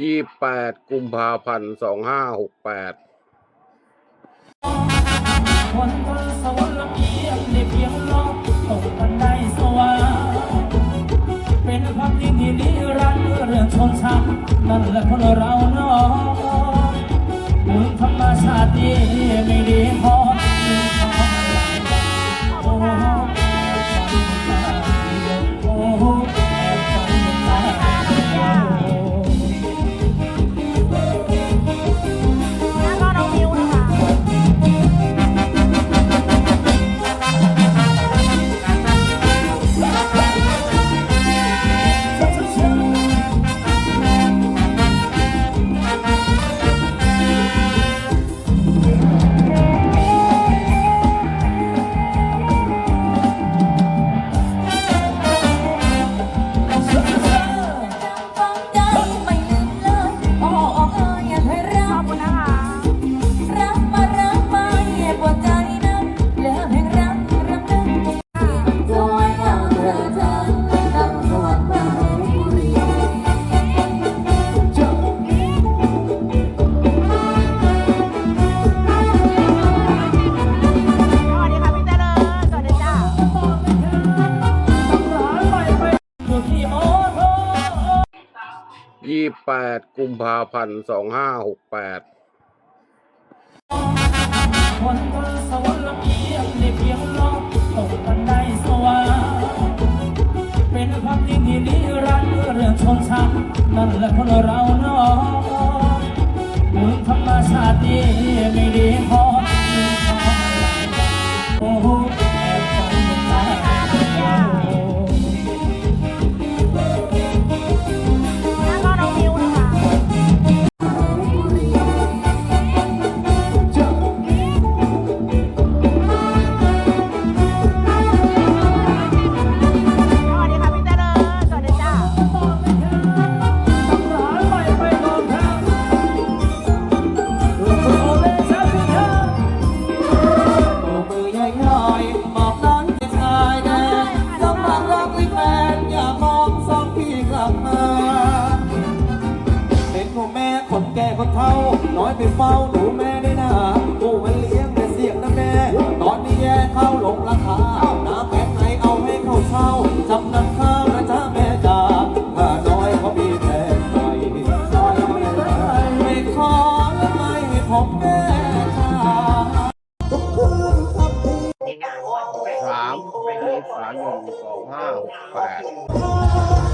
ยี่แปดกุมภาพันธ์สองห้าหกแปดคนบนสวรรค์เอียงได้เพียงลองตกบันไดสวรรค์เป็นความจริงที่นิรันดร์เรื่องชนชั้นนั่นแหละคนเราเนาะ ยี่แปดกุมภาพันธ์สองห้าหกแปดคนบนสวรรค์ลำเอียงได้เพียงลองตกบันไดสวรรค์เป็นความจริงที่นิรันดร์เรื่องชนชั้นนั่นแหละคนเราเนาะบุญธรรมชาติไม่ดีพอโอ้ คนเท่าน้อยไปเฝ้าหนูแม่ได้นะกูมันเลี้ยงแต่เสียงนะแม่ ตอนนี้แย่เท่าลงราคาน้าแพ็คไหนเอาให้เข้าเช่าจำนำข้าวนะจ๊ะแม่จ๋าถ้าน้อยเขามีแฟนใหม่น้อยไม่ไม่ขอและไม่ให้แม่จ๋าสามเมษายสองห้าหกแปด